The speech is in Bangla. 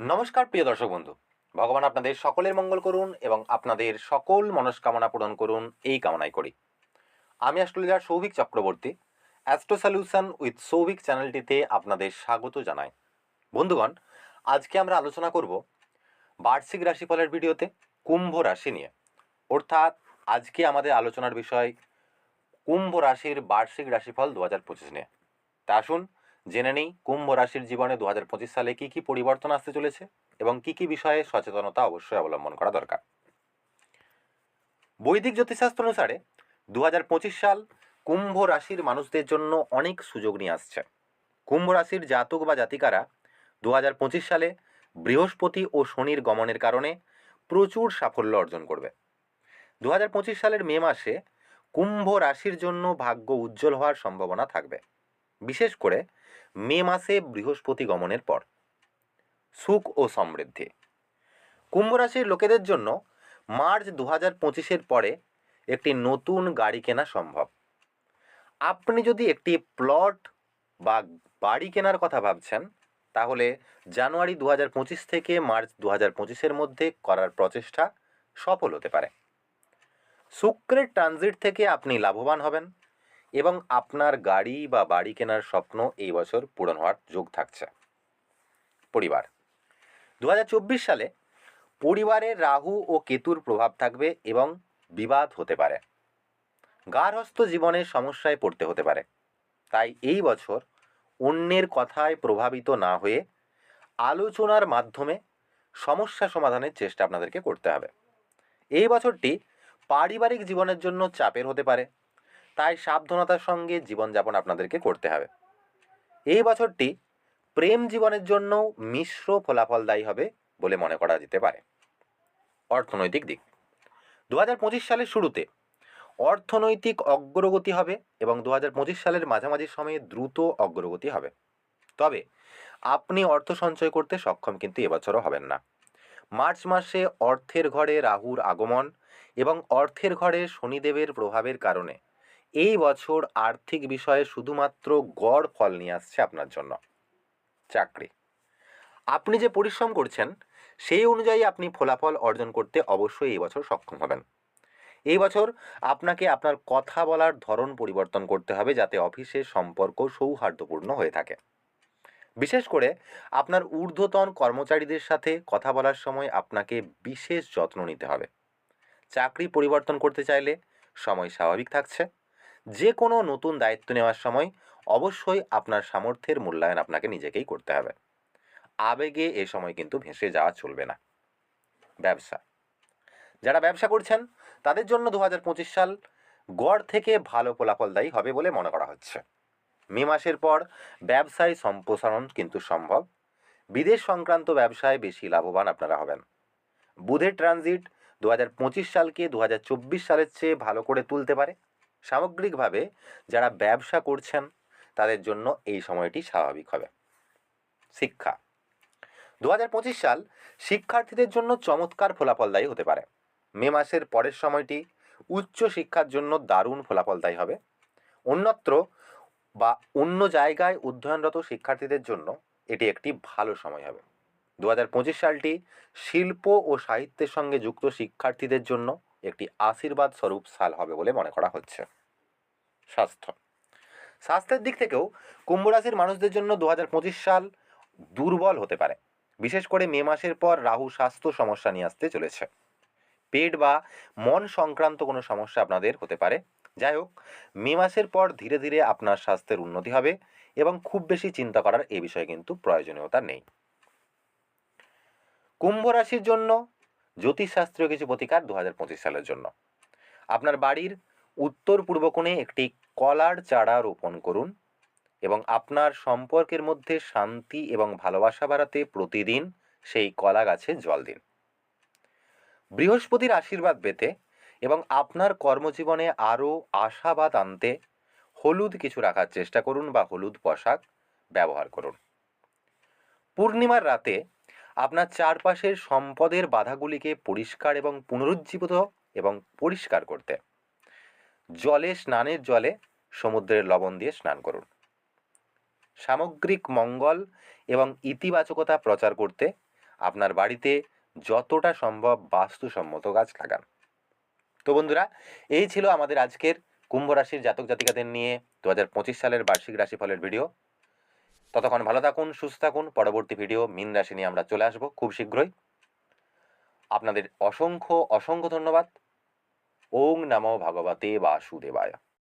নমস্কার, প্রিয় দর্শক বন্ধু। ভগবান আপনাদের সকলের মঙ্গল করুন এবং আপনাদের সকল মনস্কামনা পূরণ করুন। এই কামনাই করি। আমি astrologer Souvik Chakraborty, astro solution with Souvik চ্যানেলটিতে আপনাদের স্বাগত জানাই। বন্ধুগণ, আজকে আমরা আলোচনা করব বার্ষিক রাশিফলের ভিডিওতে কুম্ভ রাশি নিয়ে। অর্থাৎ আজকে আমাদের আলোচনার বিষয় কুম্ভ রাশির বার্ষিক রাশিফল দু হাজার পঁচিশ নিয়ে। তা আসুন জেনে নেই, কুম্ভ রাশির জীবনে দু সালে কী কী পরিবর্তন আসতে চলেছে এবং কী কী বিষয়ে সচেতনতা অবশ্যই অবলম্বন করা দরকার। বৈদিক জ্যোতিষশাস্ত্র অনুসারে দু সাল কুম্ভ রাশির মানুষদের জন্য অনেক সুযোগ নিয়ে আসছে। কুম্ভ রাশির জাতক বা জাতিকারা দু সালে বৃহস্পতি ও শনির গমনের কারণে প্রচুর সাফল্য অর্জন করবে। দু সালের মে মাসে কুম্ভ রাশির জন্য ভাগ্য উজ্জ্বল হওয়ার সম্ভাবনা থাকবে। বিশেষ করে মে মাসে বৃহস্পতি গমনের পর। সুখ ও সমৃদ্ধি। কুম্ভ রাশির লোকেদের জন্য মার্চ দু হাজার পঁচিশের পরে একটি নতুন গাড়ি কেনা সম্ভব। আপনি যদি একটি প্লট বা বাড়ি কেনার কথা ভাবছেন, তাহলে জানুয়ারি দু হাজার পঁচিশ থেকে মার্চ দু হাজার পঁচিশের মধ্যে করার প্রচেষ্টা সফল হতে পারে। শুক্রের ট্রানজিট থেকে আপনি লাভবান হবেন। এবং আপনার গাড়ি বা বাড়ি কেনার স্বপ্ন এই বছর পূরণ হওয়ার যোগ থাকছে। পরিবার। দু হাজার চব্বিশ সালে পরিবারে রাহু ও কেতুর প্রভাব থাকবে এবং বিবাদ হতে পারে। গার্হস্থ জীবনে সমস্যায় পড়তে হতে পারে। তাই এই বছর অন্যের কথায় প্রভাবিত না হয়ে আলোচনার মাধ্যমে সমস্যা সমাধানের চেষ্টা আপনাদেরকে করতে হবে। এই বছরটি পারিবারিক জীবনের জন্য চাপের হতে পারে। তাই সাবধানতার সঙ্গে জীবনযাপন আপনাদেরকে করতে হবে। এই বছরটি প্রেম জীবনের জন্য মিশ্র ফলাফলদায়ী হবে বলে মনে করা যেতে পারে। অর্থনৈতিক দিক। দু হাজার পঁচিশ সালের শুরুতে অর্থনৈতিক অগ্রগতি হবে এবং দু হাজার পঁচিশ সালের মাঝামাঝি সময়ে দ্রুত অগ্রগতি হবে। তবে আপনি অর্থ সঞ্চয় করতে সক্ষম কিন্তু এবছরও হবেন না। মার্চ মাসে অর্থের ঘরে রাহুর আগমন এবং অর্থের ঘরে শনিদেবের প্রভাবের কারণে এই বছর আর্থিক বিষয়ে শুধুমাত্র গড় ফল নিয়ে আসছে আপনার জন্য। চাকরি। আপনি যে পরিশ্রম করছেন, সেই অনুযায়ী আপনি ফলাফল অর্জন করতে অবশ্যই এই বছর সক্ষম হবেন। এই বছর আপনাকে আপনার কথা বলার ধরন পরিবর্তন করতে হবে যাতে অফিসের সম্পর্ক সৌহার্দ্যপূর্ণ হয়ে থাকে। বিশেষ করে আপনার ঊর্ধ্বতন কর্মচারীদের সাথে কথা বলার সময় আপনাকে বিশেষ যত্ন নিতে হবে। চাকরি পরিবর্তন করতে চাইলে সময় স্বাভাবিক থাকছে। যে কোনো নতুন দায়িত্ব নেওয়ার সময় অবশ্যই আপনার সামর্থ্যের মূল্যায়ন আপনাকে নিজেকেই করতে হবে। আবেগে এ সময় কিন্তু ভেসে যাওয়া চলবে না। ব্যবসা। যারা ব্যবসা করছেন, তাদের জন্য দু হাজার পঁচিশ সাল গড় থেকে ভালো ফলাফলদায়ী হবে বলে মনে করা হচ্ছে। মে মাসের পর ব্যবসায় সম্প্রসারণ কিন্তু সম্ভব। বিদেশ সংক্রান্ত ব্যবসায় বেশি লাভবান আপনারা হবেন। বুধের ট্রানজিট দু হাজার পঁচিশ সালকে দু হাজার চব্বিশ সালের চেয়ে ভালো করে তুলতে পারে। সামগ্রিকভাবে যারা ব্যবসা করছেন, তাদের জন্য এই সময়টি স্বাভাবিক হবে। শিক্ষা। দু হাজার পঁচিশ সাল শিক্ষার্থীদের জন্য চমৎকার ফলাফলদায়ী হতে পারে। মে মাসের পরের সময়টি উচ্চ শিক্ষার জন্য দারুণ ফলাফলদায়ী হবে। অন্যত্র বা অন্য জায়গায় অধ্যয়নরত শিক্ষার্থীদের জন্য এটি একটি ভালো সময় হবে। দু হাজার পঁচিশ সালটি শিল্প ও সাহিত্যের সঙ্গে যুক্ত শিক্ষার্থীদের জন্য একটি আশীর্বাদ স্বরূপ সাল হবে বলে মনে করা হচ্ছে। স্বাস্থ্য। স্বাস্থ্যের দিক থেকেও কুম্ভ রাশির মানুষদের জন্য দু হাজার পঁচিশ সাল দুর্বল হতে পারে। বিশেষ করে মে মাসের পর রাহু স্বাস্থ্য সমস্যা নিয়ে আসতে চলেছে। পেট বা মন সংক্রান্ত কোনো সমস্যা আপনাদের হতে পারে। যাই হোক, মে মাসের পর ধীরে ধীরে আপনার স্বাস্থ্যের উন্নতি হবে এবং খুব বেশি চিন্তা করার এ বিষয়ে কিন্তু প্রয়োজনীয়তা নেই। কুম্ভ রাশির জন্য জ্যোতিষশাস্ত্রীয় কিছু প্রতিকার দু হাজার পঁচিশ সালের জন্য। আপনার বাড়ির উত্তর পূর্ব কোণে একটি কলার চারা রোপণ করুন এবং আপনার সম্পর্কের মধ্যে শান্তি এবং ভালোবাসা বাড়াতে প্রতিদিন সেই কলা গাছে জল দিন। বৃহস্পতির আশীর্বাদ পেতে এবং আপনার কর্মজীবনে আরও আশাবাদ আনতে হলুদ কিছু রাখার চেষ্টা করুন বা হলুদ পোশাক ব্যবহার করুন। পূর্ণিমার রাতে আপনার চারপাশের সম্পদের বাধাগুলিকে পরিষ্কার এবং পুনরুজ্জীবিত এবং পরিষ্কার করতে। জলে স্নানের জলে সমুদ্রের লবণ দিয়ে স্নান করুন। সামগ্রিক মঙ্গল এবং ইতিবাচকতা প্রচার করতে আপনার বাড়িতে যতটা সম্ভব বাস্তুসম্মত গাছ লাগান। তো বন্ধুরা, এই ছিল আমাদের আজকের কুম্ভ রাশির জাতক জাতিকাদের নিয়ে দু হাজার পঁচিশ সালের বার্ষিক রাশিফলের ভিডিও। ততক্ষণ ভালো থাকুন, সুস্থ থাকুন। পরবর্তী ভিডিও মিন রাশি নিয়ে আমরা চলে আসব খুব শীঘ্রই। আপনাদের অসংখ্য অসংখ্য ধন্যবাদ। ওং নমো ভগবতে বাসুদেবায়।